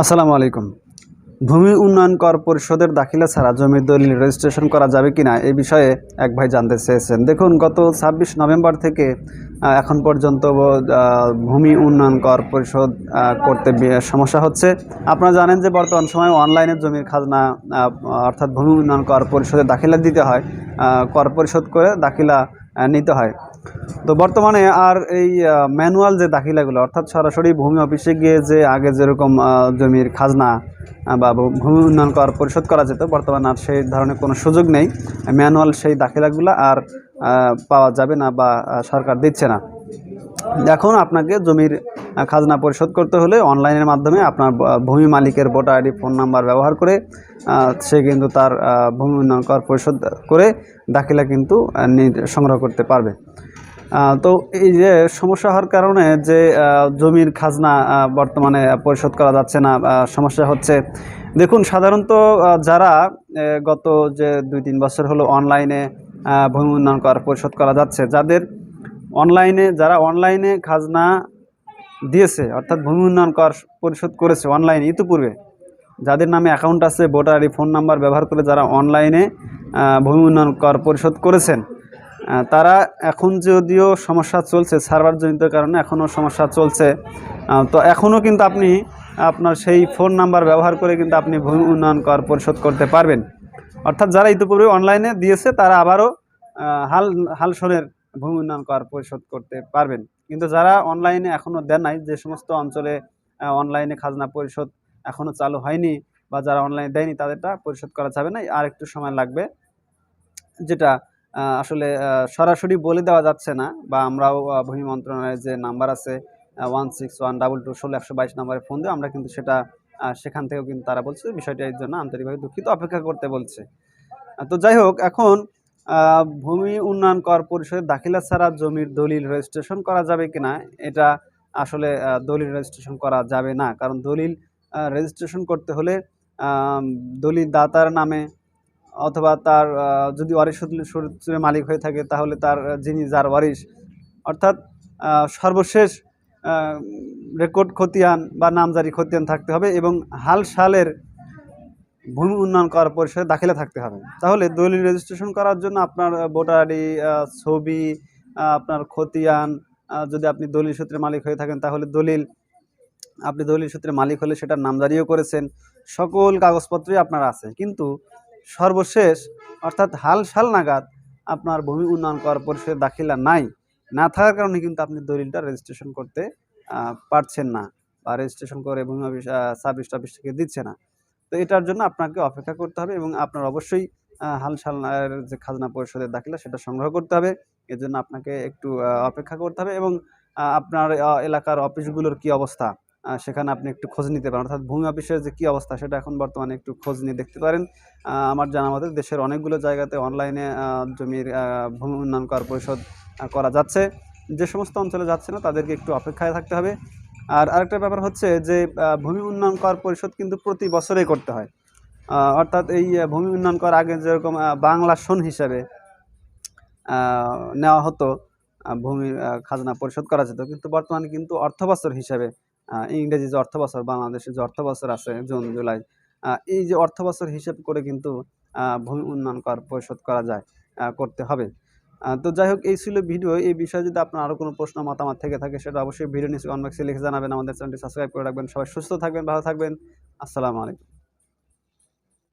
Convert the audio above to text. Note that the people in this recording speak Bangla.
আসসালামু আলাইকুম। ভূমি উন্নয়ন কর পরিষদের দাখিলা ছাড়া জমির দলিল রেজিস্ট্রেশন করা যাবে কি না এ বিষয়ে এক ভাই জানতে চেয়েছেন। দেখুন, গত ছাব্বিশ নভেম্বর থেকে এখন পর্যন্ত ভূমি উন্নয়ন কর পরিশোধ করতে সমস্যা হচ্ছে। আপনারা জানেন যে বর্তমান সময়ে অনলাইনে জমির খাজনা অর্থাৎ ভূমি উন্নয়ন কর পরিষদে দাখিলা দিতে হয় কর পরিশোধ করে দাখিলা নিতে হয়। তো বর্তমানে আর এই ম্যানুয়াল যে দাখিলাগুলো, অর্থাৎ সরাসরি ভূমি অফিসে গিয়ে যে আগে যেরকম জমির খাজনা বা ভূমি উন্নয়ন কর পরিশোধ করা যেত, বর্তমানে আর সেই ধরনের কোনো সুযোগ নেই। ম্যানুয়াল সেই দাখিলাগুলো আর পাওয়া যাবে না বা সরকার দিচ্ছে না। এখন আপনাকে জমির খাজনা পরিশোধ করতে হলে অনলাইনের মাধ্যমে আপনার ভূমি মালিকের ভোটার আইডি, ফোন নাম্বার ব্যবহার করে সে কিন্তু তার ভূমি উন্নয়ন কর পরিশোধ করে দাখিলা কিন্তু সংগ্রহ করতে পারবে। তো এই যে সমস্যা হওয়ার কারণে যে জমির খাজনা বর্তমানে পরিশোধ করা যাচ্ছে না সমস্যা হচ্ছে। দেখুন, সাধারণত যারা গত যে দুই তিন বছর হলো অনলাইনে ভূমি উন্নয়ন কর, পরিশোধ করা যাচ্ছে, যাদের অনলাইনে, যারা অনলাইনে খাজনা দিয়েছে, অর্থাৎ ভূমি উন্নয়ন কর পরিশোধ করেছে অনলাইনে, ইতিপূর্বে, যাদের নামে অ্যাকাউন্ট আছে, ভোটার ফোন নাম্বার ব্যবহার করে যারা অনলাইনে ভূমি উন্নয়ন কর পরিশোধ করেছেন তারা এখন যদিও সমস্যা চলছে সার্ভারজনিত কারণে এখনও সমস্যা চলছে। তো এখনও কিন্তু আপনি আপনার সেই ফোন নাম্বার ব্যবহার করে কিন্তু আপনি ভূমি উন্নয়ন কর পরিশোধ করতে পারবেন। অর্থাৎ যারা ইতিপূর্বে অনলাইনে দিয়েছে তারা আবারও আহ, হাল হালসনের ভূমি উন্নয়ন কর পরিশোধ করতে পারবেন। কিন্তু যারা অনলাইনে এখনও দেন নাই যে সমস্ত অঞ্চলে অনলাইনে খাজনা পরিশোধ এখনও চালু হয়নি বা যারা অনলাইনে দেয়নি তাদেরটা পরিশোধ করা যাবে না। আর একটু সময় লাগবে। যেটা আসলে সরাসরি বলে দেওয়া যাচ্ছে না বা আমরাও ভূমি মন্ত্রণালয়ের যে নাম্বার আছে one six one double two ষোলো একশো বাইশ নাম্বারে ফোন দিয়ে, আমরা কিন্তু সেটা সেখান থেকেও কিন্তু তারা বলছে বিষয়টা এর জন্য আন্তরিকভাবে দুঃখিত, অপেক্ষা করতে বলছে। তো যাই হোক, এখন ভূমি উন্নয়ন কর পরিষদের দাখিলা ছাড়া জমির দলিল রেজিস্ট্রেশন করা যাবে কিনা, এটা আসলে দলিল রেজিস্ট্রেশন করা যাবে না। কারণ দলিল রেজিস্ট্রেশন করতে হলে দলিল দাতার নামে অথবা তার যদি ওয়ারিশ সূত্রে- মালিক হয়ে থাকে, তাহলে তার যিনি যার ওয়ারিশ, অর্থাৎ সর্বশেষ রেকর্ড খতিয়ান বা নামজারি খতিয়ান থাকতে হবে এবং হাল সালের ভূমি উন্নয়ন কর পরিষদে দাখিলা থাকতে হবে। তাহলে দলিল রেজিস্ট্রেশন করার জন্য আপনার ভোটার আইডি ছবি আপনার খতিয়ান যদি আপনি দলিল সূত্রে মালিক হয়ে থাকেন, তাহলে দলিল, আপনি দলিল সূত্রে মালিক হলে সেটার নামজারিও করেছেন। সকল কাগজপত্রই আপনার আছে। কিন্তু সর্বশেষ, অর্থাৎ হাল সাল নাগাদ আপনার ভূমি উন্নয়ন কর পরিষদের দাখিলা নাই। না থাকার কারণে কিন্তু আপনি দলিলটা রেজিস্ট্রেশন করতে পারছেন না বা রেজিস্ট্রেশন করে ভূমি অফিস সার্ভিস অফিস থেকে দিচ্ছে না। তো এটার জন্য আপনাকে অপেক্ষা করতে হবে এবং আপনার অবশ্যই হাল সালের যে খাজনা পরিষদের দাখিলা সেটা সংগ্রহ করতে হবে। এর জন্য আপনাকে একটু অপেক্ষা করতে হবে এবং আপনার এলাকার অফিসগুলোর কি অবস্থা? সেখানে আপনি একটু খোঁজ নিতে পারেন। অর্থাৎ ভূমি অফিসের যে কী অবস্থা, সেটা এখন বর্তমানে একটু খোঁজ নিয়ে দেখতে পারেন। আমার জানা মতে দেশের অনেকগুলো জায়গাতে অনলাইনে জমির ভূমি উন্নয়ন কর পরিশোধ করা যাচ্ছে। যে সমস্ত অঞ্চলে যাচ্ছে না, তাদেরকে একটু অপেক্ষায় থাকতে হবে। আর আরেকটা ব্যাপার হচ্ছে যে ভূমি উন্নয়ন কর পরিশোধ কিন্তু প্রতি বছরেই করতে হয়। অর্থাৎ এই ভূমি উন্নয়ন কর আগে যেরকম বাংলা সন হিসাবে নেওয়া হতো ভূমি খাজনা পরিশোধ করা যেত। কিন্তু বর্তমানে কিন্তু অর্থবছর হিসাবে ইংরেজি যে অর্থবছর বাংলাদেশে যে অর্থ বছর আছে, জুন, জুলাই এই যে অর্থবছর হিসেব করে কিন্তু ভূমি উন্নয়ন কর পরিশোধ করা যায় করতে হবে। তো যাই হোক, এই ছিল ভিডিও। এই বিষয়ে যদি আপনার আরও কোনো প্রশ্ন, মতামত থেকে থাকে, সেটা অবশ্যই ভিডিও নিচে কনবাক্সে লিখে জানাবেন। আমাদের চ্যানেলটি সাবস্ক্রাইব করে রাখবেন। সবাই সুস্থ থাকবেন, ভালো থাকবেন। আসসালামু আলাইকুম।